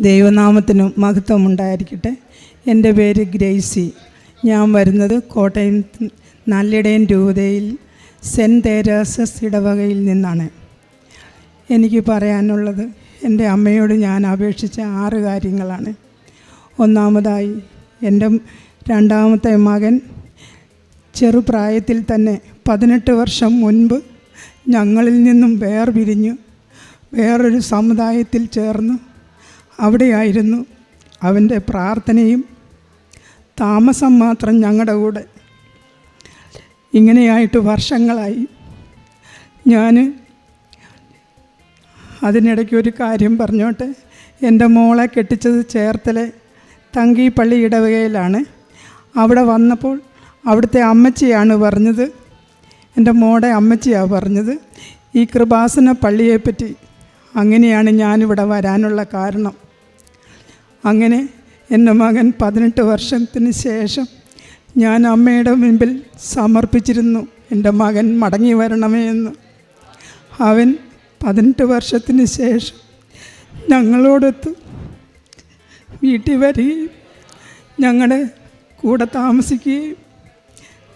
ദൈവനാമത്തിനും മഹത്വം ഉണ്ടായിരിക്കട്ടെ. എന്റെ പേര് ഗ്രേസി. ഞാൻ വരുന്നത് കോട്ടയം നല്ലിടയൻ രൂപതയിൽ സെന്റ് തേരാസസ് ഇടവകയിൽ നിന്നാണ്. എനിക്ക് പറയാനുള്ളത് എന്റെ അമ്മയോട് ഞാൻ അപേക്ഷിച്ച ആറ് കാര്യങ്ങളാണ്. ഒന്നാമതായി എന്റെ രണ്ടാമത്തെ മകൻ ചെറുപ്രായത്തിൽ തന്നെ പതിനെട്ട് വർഷം മുൻപ് ഞങ്ങളിൽ നിന്നും വേർപിരിഞ്ഞു വേറൊരു സമുദായത്തിൽ ചേർന്നു. അവിടെയായിരുന്നു അവന്റെ പ്രാർത്ഥനയും താമസം മാത്രം ഞങ്ങളുടെ കൂടെ. ഇങ്ങനെയായിട്ട് വർഷങ്ങളായി. ഞാൻ അതിനിടയ്ക്ക് ഒരു കാര്യം പറഞ്ഞോട്ടെ. എന്റെ മോളെ കെട്ടിച്ചത് ചേർത്തലെ തങ്കി പള്ളി ഇടവകയിലാണ്. അവിടെ വന്നപ്പോൾ അവിടുത്തെ അമ്മച്ചിയാണ് പറഞ്ഞത്. എന്റെ മോളെ അമ്മച്ചിയാണ് പറഞ്ഞത്. ഈ കൃപാസന പള്ളിയെപ്പറ്റി അങ്ങനെയാണ് ഞാനിവിടെ വരാനുള്ള കാരണം. അങ്ങനെ എന്റെ മകൻ പതിനെട്ട് വർഷത്തിന് ശേഷം ഞാൻ അമ്മയുടെ മുൻപിൽ സമർപ്പിച്ചിരുന്നു. എന്റെ മകൻ മടങ്ങി വരണമേ എന്ന്. അവൻ പതിനെട്ട് വർഷത്തിന് ശേഷം ഞങ്ങളോടൊത്ത് വീട്ടിൽ വരികയും ഞങ്ങളുടെ കൂടെ താമസിക്കുകയും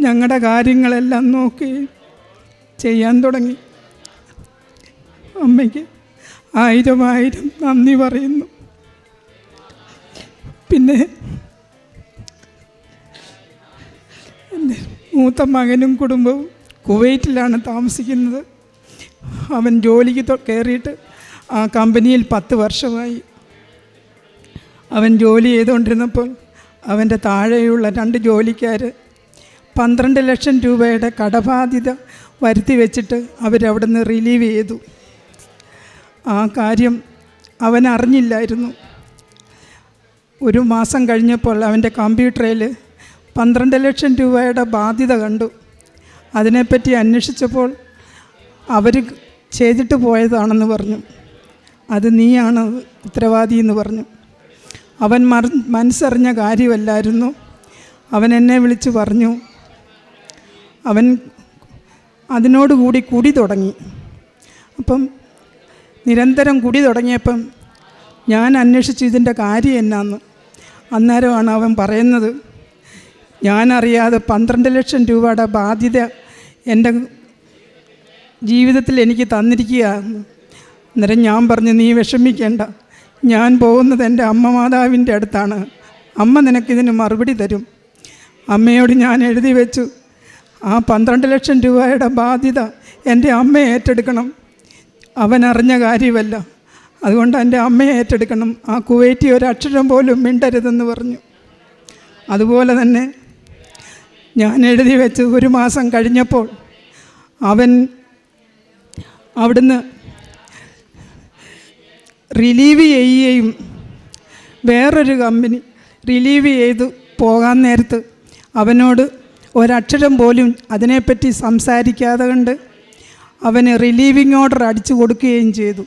ഞങ്ങളുടെ കാര്യങ്ങളെല്ലാം നോക്കുകയും ചെയ്യാൻ തുടങ്ങി. അമ്മയ്ക്ക് ആയിരം ആയിരം നന്ദി പറയുന്നു. പിന്നെ എന്റെ മൂത്ത മകനും കുടുംബവും കുവൈറ്റിലാണ് താമസിക്കുന്നത്. അവൻ ജോലിക്ക് കയറിയിട്ട് ആ കമ്പനിയിൽ പത്ത് വർഷമായി. അവൻ ജോലി ചെയ്തുകൊണ്ടിരുന്നപ്പോൾ അവന്റെ താഴെയുള്ള രണ്ട് ജോലിക്കാർ പന്ത്രണ്ട് ലക്ഷം രൂപയുടെ കടബാധ്യത വരുത്തി വെച്ചിട്ട് അവരവിടുന്ന് റിലീവ് ചെയ്തു. ആ കാര്യം അവൻ അറിഞ്ഞില്ലായിരുന്നു ഒരു മാസം കഴിഞ്ഞപ്പോൾ അവന്റെ കമ്പ്യൂട്ടറിൽ പന്ത്രണ്ട് ലക്ഷം രൂപയുടെ ബാധ്യത കണ്ടു. അതിനെപ്പറ്റി അന്വേഷിച്ചപ്പോൾ അവർ ചെയ്തിട്ട് പോയതാണെന്ന് പറഞ്ഞു. അത് നീയാണ് ഉത്തരവാദി എന്ന് പറഞ്ഞു. അവൻ മർ മനസ്സറിഞ്ഞ കാര്യമല്ലായിരുന്നു. അവൻ എന്നെ വിളിച്ച് പറഞ്ഞു. അവൻ അതിനോടുകൂടി കുടി തുടങ്ങി. അപ്പം നിരന്തരം കുടി തുടങ്ങിയപ്പം ഞാൻ അന്വേഷിച്ചു ഇതിന്റെ കാര്യം എന്നാന്ന്. അന്നേരമാണ് അവൻ പറയുന്നത് ഞാനറിയാതെ പന്ത്രണ്ട് ലക്ഷം രൂപയുടെ ബാധ്യത എന്റെ ജീവിതത്തിൽ എനിക്ക് തന്നിരിക്കുക അന്നേരം ഞാൻ പറഞ്ഞു നീ വിഷമിക്കേണ്ട. ഞാൻ പോകുന്നത് എന്റെ അമ്മ മാതാവിന്റെ അടുത്താണ്. അമ്മ നിനക്കിതിന് മറുപടി തരും. അമ്മയോട് ഞാൻ എഴുതി വെച്ചു ആ പന്ത്രണ്ട് ലക്ഷം രൂപയുടെ ബാധ്യത എന്റെ അമ്മ ഏറ്റെടുക്കണം. അവൻ അറിഞ്ഞ കാര്യമല്ല. അതുകൊണ്ട് എന്റെ അമ്മയെ ഏറ്റെടുക്കണം. ആ കുവൈറ്റി ഒരക്ഷരം പോലും മിണ്ടരുതെന്ന് പറഞ്ഞു. അതുപോലെ തന്നെ ഞാൻ എഴുതി വെച്ച് ഒരു മാസം കഴിഞ്ഞപ്പോൾ അവൻ അവിടുന്ന് റിലീവ് ചെയ്യുകയും വേറൊരു കമ്പനി റിലീവ് ചെയ്ത് പോകാൻ നേരത്ത് അവനോട് ഒരക്ഷരം പോലും അതിനെപ്പറ്റി സംസാരിക്കാതെ കണ്ട് അവന് റിലീവിങ് ഓർഡർ അടിച്ചു കൊടുക്കുകയും ചെയ്തു.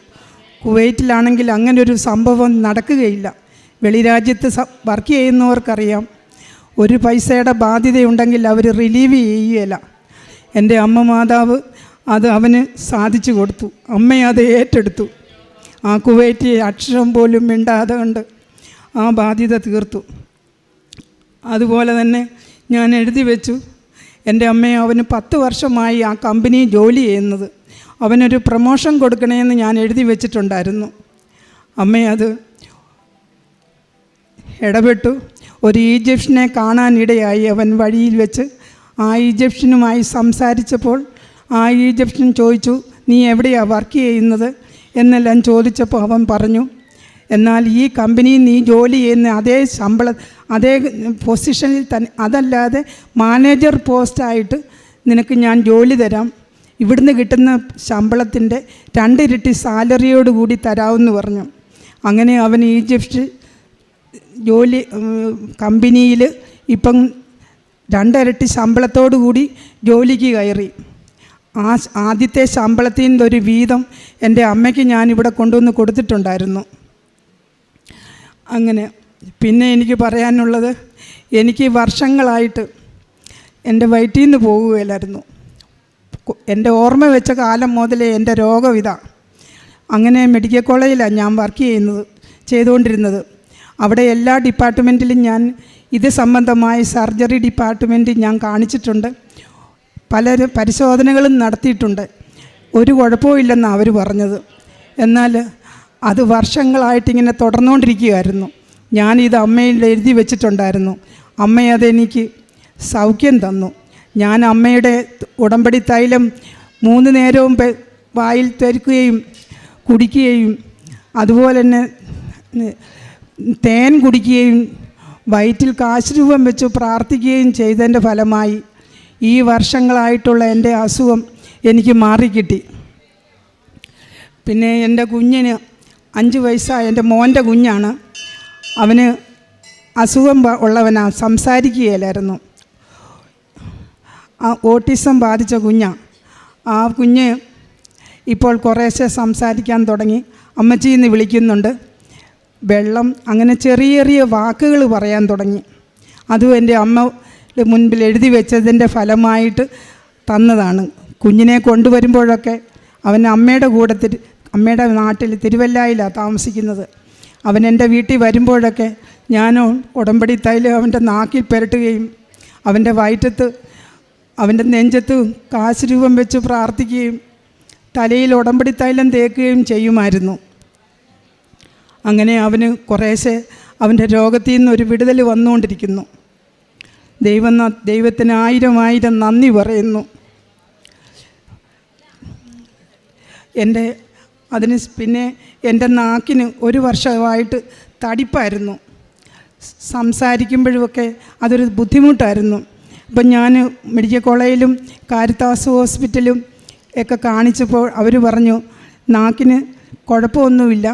കുവൈറ്റിലാണെങ്കിൽ അങ്ങനെ ഒരു സംഭവം നടക്കുകയില്ല. വെളിരാജ്യത്ത് വർക്ക് ചെയ്യുന്നവർക്കറിയാം. ഒരു പൈസയുടെ ബാധ്യതയുണ്ടെങ്കിൽ അവർ റിലീവ് ചെയ്യുകയില്ല. എന്റെ അമ്മ മാതാവ് അത് അവന് സാധിച്ചു കൊടുത്തു. അമ്മ അത് ഏറ്റെടുത്തു. ആ കുവൈറ്റ് അക്ഷരം പോലും മിണ്ടാതെ കണ്ട് ആ ബാധ്യത തീർത്തു. അതുപോലെ തന്നെ ഞാൻ എഴുതി വെച്ചു. എന്റെ അമ്മയെ അവന് പത്ത് വർഷമായി ആ കമ്പനി ജോലി ചെയ്യുന്നത്. അവനൊരു പ്രമോഷൻ കൊടുക്കണമെന്ന് ഞാൻ എഴുതി വെച്ചിട്ടുണ്ടായിരുന്നു. അമ്മയത് ഇടപെട്ടു. ഒരു ഈജിപ്ഷ്യനെ കാണാനിടയായി അവൻ വഴിയിൽ വെച്ച് ആ ഈജിപ്ഷ്യനുമായി സംസാരിച്ചപ്പോൾ ആ ഈജിപ്ഷ്യൻ ചോദിച്ചു നീ എവിടെയാണ് വർക്ക് ചെയ്യുന്നത്? എന്നെല്ലാം ചോദിച്ചപ്പോൾ അവൻ പറഞ്ഞു എന്നാൽ ഈ കമ്പനി നീ ജോലി ചെയ്യുന്ന അതേ ശമ്പള അതേ പൊസിഷനിൽ തന്നെ അതല്ലാതെ മാനേജർ പോസ്റ്റായിട്ട് നിനക്ക് ഞാൻ ജോലി തരാം. ഇവിടുന്ന് കിട്ടുന്ന ശമ്പളത്തിന്റെ രണ്ടിരട്ടി സാലറിയോട് കൂടി തരാമെന്ന് പറഞ്ഞു. അങ്ങനെ അവൻ ഈജിപ്റ്റ് ജോലി കമ്പനിയിൽ ഇപ്പം രണ്ടിരട്ടി ശമ്പളത്തോടു കൂടി ജോലിക്ക് കയറി. ആ ആദ്യത്തെ ശമ്പളത്തിൽ നിന്നൊരു വീതം എന്റെ അമ്മയ്ക്ക് ഞാനിവിടെ കൊണ്ടുവന്ന് കൊടുത്തിട്ടുണ്ടായിരുന്നു. അങ്ങനെ പിന്നെ എനിക്ക് പറയാനുള്ളത് എനിക്ക് വർഷങ്ങളായിട്ട് എന്റെ വയറ്റിൽ നിന്ന് പോകുകയില്ലായിരുന്നു എന്റെ ഓർമ്മ വെച്ച കാലം മുതലേ എന്റെ രോഗം ഇതാ. അങ്ങനെ മെഡിക്കൽ കോളേജിലാണ് ഞാൻ വർക്ക് ചെയ്യുന്നത് ചെയ്തുകൊണ്ടിരുന്നത്. അവിടെ എല്ലാ ഡിപ്പാർട്ട്മെന്റിലും ഞാൻ ഇത് സംബന്ധമായ സർജറി ഡിപ്പാർട്ട്മെന്റ് ഞാൻ കാണിച്ചിട്ടുണ്ട്. പല പരിശോധനകളും നടത്തിയിട്ടുണ്ട്. ഒരു കുഴപ്പമില്ലെന്നാണ് അവർ പറഞ്ഞത്. എന്നാൽ അത് വർഷങ്ങളായിട്ടിങ്ങനെ തുടർന്നുകൊണ്ടിരിക്കുകയായിരുന്നു. ഞാനിത് അമ്മയിൽ എഴുതി വെച്ചിട്ടുണ്ടായിരുന്നു. അമ്മയതെനിക്ക് സൗഖ്യം തന്നു. ഞാൻ അമ്മയുടെ ഉടമ്പടി തൈലം മൂന്ന് നേരവും വായിൽ തെരുക്കുകയും കുടിക്കുകയും അതുപോലെ തന്നെ തേൻ കുടിക്കുകയും വയറ്റിൽ കാശ് രൂപം വെച്ച് പ്രാർത്ഥിക്കുകയും ചെയ്തതിന്റെ ഫലമായി ഈ വർഷങ്ങളായിട്ടുള്ള എന്റെ അസുഖം എനിക്ക് മാറിക്കിട്ടി. പിന്നെ എന്റെ കുഞ്ഞിന് അഞ്ച് വയസ്സായ എന്റെ മോന്റെ കുഞ്ഞാണ്. അവന് അസുഖം ഉള്ളവനാ സംസാരിക്കുകയില്ലായിരുന്നു. ഓട്ടിസം ബാധിച്ച കുഞ്ഞാണ് ആ കുഞ്ഞ് ഇപ്പോൾ കുറേശ്ശെ സംസാരിക്കാൻ തുടങ്ങി. അമ്മച്ചി എന്ന് വിളിക്കുന്നുണ്ട്. വെള്ളം അങ്ങനെ ചെറിയ ചെറിയ വാക്കുകൾ പറയാൻ തുടങ്ങി. അതും എന്റെ അമ്മ മുൻപിൽ എഴുതി വെച്ചതിന്റെ ഫലമായിട്ട് തന്നതാണ്. കുഞ്ഞിനെ കൊണ്ടുവരുമ്പോഴൊക്കെ അവൻ അമ്മയുടെ കൂടെ തിരു അമ്മയുടെ നാട്ടിൽ തിരുവല്ലായിലാണ് താമസിക്കുന്നത്. അവൻ എന്റെ വീട്ടിൽ വരുമ്പോഴൊക്കെ ഞാൻ ഉടമ്പടി തൈലം അവന്റെ നാക്കിൽ പുരട്ടുകയും അവന്റെ വയറ്റത്ത് അവന്റെ നെഞ്ചത്ത് കാശ് രൂപം വെച്ച് പ്രാർത്ഥിക്കുകയും തലയിൽ ഉടമ്പടി തൈലം തേക്കുകയും ചെയ്യുമായിരുന്നു. അങ്ങനെ അവന് കുറേശ്ശെ അവന്റെ രോഗത്തിൽ നിന്ന് ഒരു വിടുതൽ വന്നുകൊണ്ടിരിക്കുന്നു. ദൈവം ദൈവത്തിന് ആയിരം ആയിരം നന്ദി പറയുന്നു. എന്റെ അതിന് പിന്നെ എന്റെ നാക്കിന് ഒരു വർഷമായിട്ട് തടിപ്പായിരുന്നു. സംസാരിക്കുമ്പോഴുമൊക്കെ അതൊരു ബുദ്ധിമുട്ടായിരുന്നു. അപ്പം ഞാൻ മെഡിക്കൽ കോളേജിലും കാരിത്താസ് ഹോസ്പിറ്റലും ഒക്കെ കാണിച്ചപ്പോൾ അവർ പറഞ്ഞു നാക്കിന് കുഴപ്പമൊന്നുമില്ല.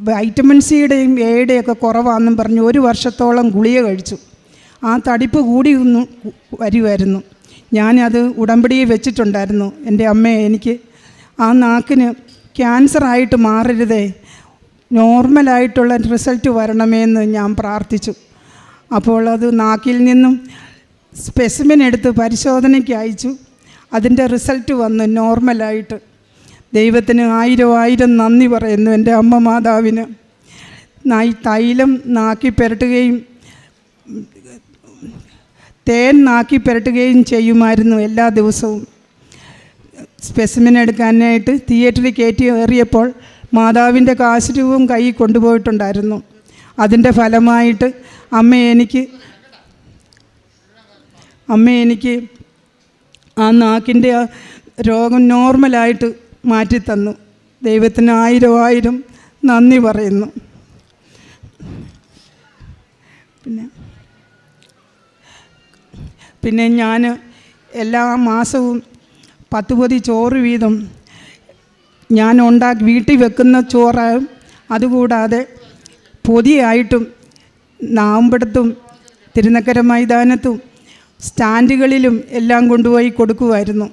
വൈറ്റമിൻ സിയുടെയും എയുടെയും ഒക്കെ കുറവാണെന്നും പറഞ്ഞു ഒരു വർഷത്തോളം ഗുളിക കഴിച്ചു. ആ തടിപ്പ് കൂടി ഒന്ന് വരുമായിരുന്നു ഞാനത് ഉടമ്പടിയിൽ വെച്ചിട്ടുണ്ടായിരുന്നു. എന്റെ അമ്മയെ എനിക്ക് ആ നാക്കിന് ക്യാൻസറായിട്ട് മാറരുതേ നോർമലായിട്ടുള്ള റിസൾട്ട് വരണമേ എന്ന് ഞാൻ പ്രാർത്ഥിച്ചു. അപ്പോൾ അത് നാക്കിൽ നിന്നും സ്പെസിമെൻ എടുത്ത് പരിശോധനയ്ക്ക് അയച്ചു. അതിന്റെ റിസൾട്ട് വന്നു നോർമലായിട്ട് ദൈവത്തിന് ആയിരം ആയിരം നന്ദി പറയുന്നു എന്റെ അമ്മ മാതാവിന്. നായി തൈലം നാക്കി പുരട്ടുകയും തേൻ നാക്കി പുരട്ടുകയും ചെയ്യുമായിരുന്നു എല്ലാ ദിവസവും. സ്പെസിമിൻ എടുക്കാനായിട്ട് തിയേറ്ററിൽ കയറ്റി ഏറിയപ്പോൾ മാതാവിന്റെ കാശുരൂപം കൈ കൊണ്ടുപോയിട്ടുണ്ടായിരുന്നു. അതിന്റെ ഫലമായിട്ട് അമ്മ എനിക്ക് അമ്മ എനിക്ക് ആ നാക്കിന്റെ ആ രോഗം നോർമലായിട്ട് മാറ്റിത്തന്നു. ദൈവത്തിന് ആയിരം ആയിരം നന്ദി പറയുന്നു. പിന്നെ പിന്നെ ഞാൻ എല്ലാ മാസവും പത്ത് പൊതി ചോറ് വീതം ഞാൻ ഉണ്ടാക്കി വീട്ടിൽ വെക്കുന്ന ചോറ് അതുകൂടാതെ പൊതിയായിട്ടും നാമ്പടത്തും തിരുനക്കര മൈതാനത്തും സ്റ്റാൻഡുകളിലും എല്ലാം കൊണ്ടുപോയി കൊടുക്കുമായിരുന്നു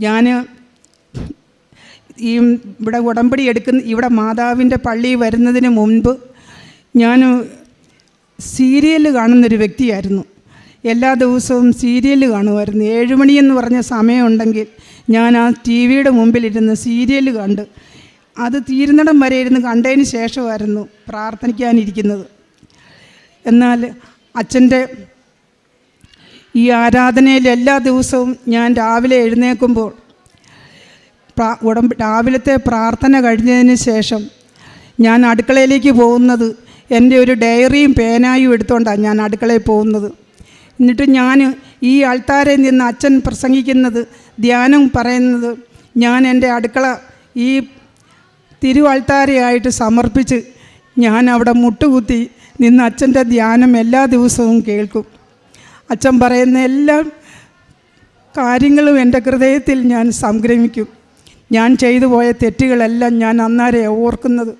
ഞാൻ ഈ ഇവിടെ ഉടമ്പടി എടുക്കുന്ന ഇവിടെ മാതാവിന്റെ പള്ളി വരുന്നതിന് മുൻപ് ഞാൻ സീരിയൽ കാണുന്നൊരു വ്യക്തിയായിരുന്നു. എല്ലാ ദിവസവും സീരിയൽ കാണുമായിരുന്നു. ഏഴുമണിയെന്ന് പറഞ്ഞ സമയമുണ്ടെങ്കിൽ ഞാൻ ആ ടി വിയുടെ മുമ്പിലിരുന്ന് സീരിയൽ കണ്ട് അത് തീരുന്നിടം വരെ ഇരുന്ന് കണ്ടതിന് ശേഷമായിരുന്നു പ്രാർത്ഥനിക്കാനിരിക്കുന്നത് എന്നാൽ അച്ഛന്റെ ഈ ആരാധനയിൽ എല്ലാ ദിവസവും ഞാൻ രാവിലെ എഴുന്നേൽക്കുമ്പോൾ ഉടമ്പ രാവിലത്തെ പ്രാർത്ഥന കഴിഞ്ഞതിന് ശേഷം ഞാൻ അടുക്കളയിലേക്ക് പോകുന്നത് എന്റെ ഒരു ഡയറിയും പേനായും എടുത്തുകൊണ്ടാണ് ഞാൻ അടുക്കളയിൽ പോകുന്നത്. എന്നിട്ട് ഞാൻ ഈ ആൾത്താരെ നിന്ന് അച്ഛൻ പ്രസംഗിക്കുന്നത് ധ്യാനം പറയുന്നത് ഞാൻ എന്റെ അടുക്കള ഈ തിരുവാൾത്താരയായിട്ട് സമർപ്പിച്ച് ഞാൻ അവിടെ മുട്ടുകുത്തി നിന്ന് അച്ഛന്റെ ധ്യാനം എല്ലാ ദിവസവും കേൾക്കും. അച്ഛൻ പറയുന്ന എല്ലാ കാര്യങ്ങളും എന്റെ ഹൃദയത്തിൽ ഞാൻ സംഗ്രമിക്കും ഞാൻ ചെയ്തു പോയ തെറ്റുകളെല്ലാം ഞാൻ അന്നേരെ ഓർക്കുന്നത്.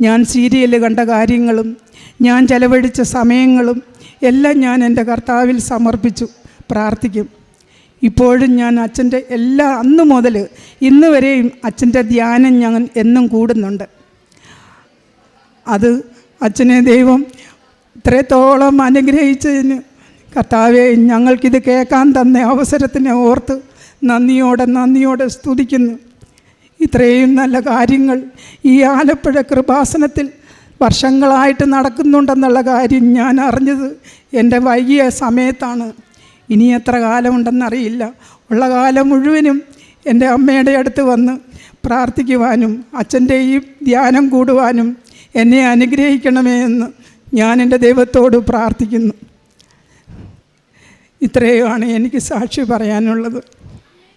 ഞാൻ സീരിയൽ കണ്ട കാര്യങ്ങളും ഞാൻ ചെലവഴിച്ച സമയങ്ങളും എല്ലാം ഞാൻ എന്റെ കർത്താവിൽ സമർപ്പിച്ചു പ്രാർത്ഥിക്കും. ഇപ്പോഴും ഞാൻ അച്ഛന്റെ എല്ലാ അന്ന് മുതൽ ഇന്ന് വരെയും അച്ഛന്റെ ധ്യാനം ഞാൻ എന്നും കൂടുന്നുണ്ട്. അത് അച്ഛനെ ദൈവം ഇത്രത്തോളം അനുഗ്രഹിച്ചതിന് കർത്താവെ ഞങ്ങൾക്കിത് കേൾക്കാൻ തന്ന അവസരത്തിനെ ഓർത്ത് നന്ദിയോടെ നന്ദിയോടെ സ്തുതിക്കുന്നു. ഇത്രയും നല്ല കാര്യങ്ങൾ ഈ ആലപ്പുഴ കൃപാസനത്തിൽ വർഷങ്ങളായിട്ട് നടക്കുന്നുണ്ടെന്നുള്ള കാര്യം ഞാൻ അറിഞ്ഞത് എന്റെ വൈകിയ സമയത്താണ്. ഇനി എത്ര കാലമുണ്ടെന്നറിയില്ല. ഉള്ള കാലം മുഴുവനും എന്റെ അമ്മയുടെ അടുത്ത് വന്ന് പ്രാർത്ഥിക്കുവാനും അച്ഛന്റെ ഈ ധ്യാനം കൂടുവാനും എന്നെ അനുഗ്രഹിക്കണമേ എന്ന് ഞാൻ എന്റെ ദൈവത്തോട് പ്രാർത്ഥിക്കുന്നു. ഇത്രയുമാണ് എനിക്ക് സാക്ഷി പറയാനുള്ളത്.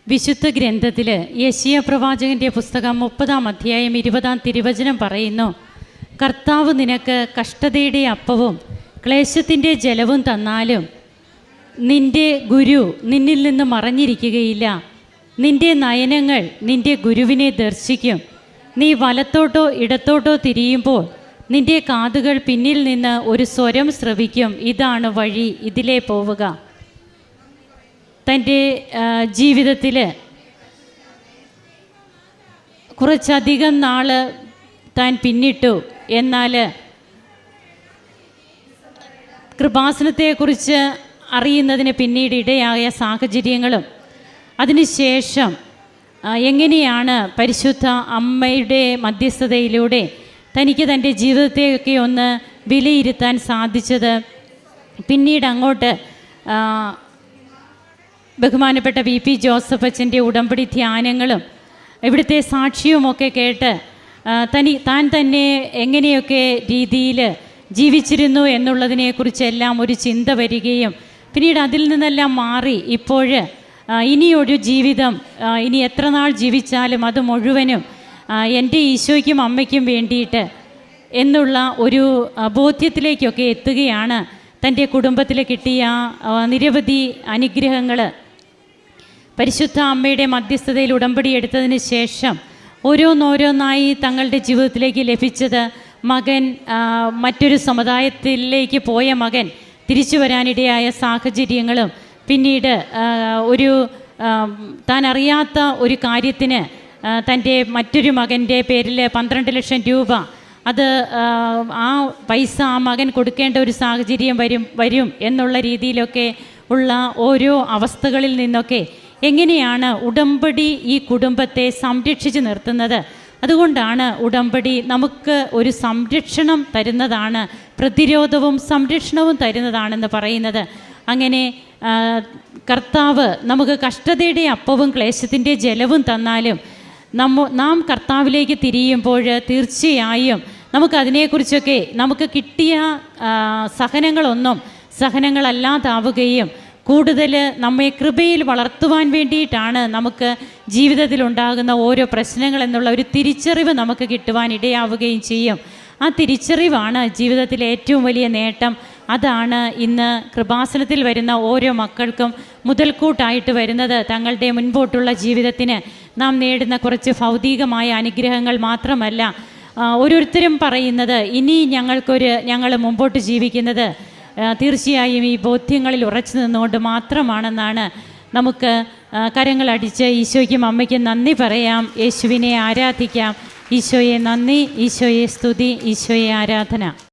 വിശുദ്ധ ഗ്രന്ഥത്തിൽ യശിയ പ്രവാചകന്റെ പുസ്തകം മുപ്പതാം അധ്യായം ഇരുപതാം തിരുവചനം പറയുന്നു കർത്താവ് നിനക്ക് കഷ്ടതയുടെ അപ്പവും ക്ലേശത്തിന്റെ ജലവും തന്നാലും നിന്റെ ഗുരു നിന്നിൽ നിന്ന് മറഞ്ഞിരിക്കുകയില്ല. നിന്റെ നയനങ്ങൾ നിന്റെ ഗുരുവിനെ ദർശിക്കും. നീ വലത്തോട്ടോ ഇടത്തോട്ടോ തിരിയുമ്പോൾ നിന്റെ കാതുകൾ പിന്നിൽ നിന്ന് ഒരു സ്വരം ശ്രവിക്കും ഇതാണ് വഴി ഇതിലേ പോവുക. തന്റെ ജീവിതത്തിൽ കുറച്ചധികം നാൾ താൻ പിന്നിട്ടു. എന്നാൽ കൃപാസനത്തെക്കുറിച്ച് അറിയുന്നതിന് പിന്നീട് ഇടയായ സാഹചര്യങ്ങളും. അതിനുശേഷം എങ്ങനെയാണ് പരിശുദ്ധ അമ്മയുടെ മധ്യസ്ഥതയിലൂടെ തനിക്ക് തന്റെ ജീവിതത്തെയൊക്കെ ഒന്ന് വിലയിരുത്താൻ സാധിച്ചത്? പിന്നീട് അങ്ങോട്ട് ബഹുമാനപ്പെട്ട വി പി ജോസഫ് അച്ഛന്റെ ഉടമ്പടി ധ്യാനങ്ങളും ഇവിടുത്തെ സാക്ഷിയുമൊക്കെ കേട്ട് തനി താൻ തന്നെ എങ്ങനെയൊക്കെ രീതിയിൽ ജീവിച്ചിരുന്നു എന്നുള്ളതിനെക്കുറിച്ചെല്ലാം ഒരു ചിന്ത വരികയും പിന്നീട് അതിൽ നിന്നെല്ലാം മാറി ഇപ്പോൾ ഇനിയൊരു ജീവിതം ഇനി എത്ര നാൾ ജീവിച്ചാലും അത് മുഴുവനും എന്റെ ഈശോയ്ക്കും അമ്മയ്ക്കും വേണ്ടിയിട്ട് എന്നുള്ള ഒരു ബോധ്യത്തിലേക്കൊക്കെ എത്തുകയാണ് തന്റെ കുടുംബത്തിൽ കിട്ടിയ നിരവധി അനുഗ്രഹങ്ങൾ പരിശുദ്ധ അമ്മയുടെ മധ്യസ്ഥതയിൽ ഉടമ്പടി എടുത്തതിന് ശേഷം ഓരോന്നോരോന്നായി തങ്ങളുടെ ജീവിതത്തിലേക്ക് ലഭിച്ചത് മകൻ മറ്റൊരു സമുദായത്തിലേക്ക് പോയ മകൻ തിരിച്ചു വരാനിടയായ സാഹചര്യങ്ങളും പിന്നീട് ഒരു താൻ അറിയാത്ത ഒരു കാര്യത്തിന് തന്റെ മറ്റൊരു മകന്റെ പേരിൽ പന്ത്രണ്ട് ലക്ഷം രൂപ അത് ആ പൈസ ആ മകൻ കൊടുക്കേണ്ട ഒരു സാഹചര്യം വരും വരും എന്നുള്ള രീതിയിലൊക്കെ ഉള്ള ഓരോ അവസ്ഥകളിൽ നിന്നൊക്കെ എങ്ങനെയാണ് ഉടമ്പടി ഈ കുടുംബത്തെ സംരക്ഷിച്ചു നിർത്തുന്നത്? അതുകൊണ്ടാണ് ഉടമ്പടി നമുക്ക് ഒരു സംരക്ഷണം തരുന്നതാണ് പ്രതിരോധവും സംരക്ഷണവും തരുന്നതാണെന്ന് പറയുന്നത്. അങ്ങനെ കർത്താവ് നമുക്ക് കഷ്ടതയുടെ അപ്പവും ക്ലേശത്തിന്റെ ജലവും തന്നാലും നമ്മ നാം കർത്താവിലേക്ക് തിരിയുമ്പോൾ തീർച്ചയായും നമുക്കതിനെക്കുറിച്ചൊക്കെ നമുക്ക് കിട്ടിയ സഹനങ്ങളൊന്നും സഹനങ്ങളല്ലാതാവുകയും കൂടുതൽ നമ്മെ കൃപയിൽ വളർത്തുവാൻ വേണ്ടിയിട്ടാണ് നമുക്ക് ജീവിതത്തിൽ ഉണ്ടാകുന്ന ഓരോ പ്രശ്നങ്ങൾ എന്നുള്ള ഒരു തിരിച്ചറിവ് നമുക്ക് കിട്ടുവാൻ ഇടയാവുകയും ചെയ്യും. ആ തിരിച്ചറിവാണ് ജീവിതത്തിലെ ഏറ്റവും വലിയ നേട്ടം. അതാണ് ഇന്ന് കൃപാസനത്തിൽ വരുന്ന ഓരോ മക്കൾക്കും മുതൽക്കൂട്ടായിട്ട് വരുന്നത്. തങ്ങളുടെ മുൻപോട്ടുള്ള ജീവിതത്തിന് നാം നേടുന്ന കുറച്ച് ഭൗതികമായ അനുഗ്രഹങ്ങൾ മാത്രമല്ല ഓരോരുത്തരും പറയുന്നത് ഇനി ഞങ്ങൾക്കൊരു ഞങ്ങൾ മുമ്പോട്ട് ജീവിക്കുന്നത് തീർച്ചയായും ഈ ബോധ്യങ്ങളിൽ ഉറച്ചു നിന്നുകൊണ്ട് മാത്രമാണെന്നാണ് നമുക്ക് കരങ്ങളടിച്ച് ഈശോയ്ക്കും അമ്മയ്ക്കും നന്ദി പറയാം. യേശുവിനെ ആരാധിക്കാം. ഈശോയെ നന്ദി ഈശോയെ സ്തുതി ഈശോയെ ആരാധന.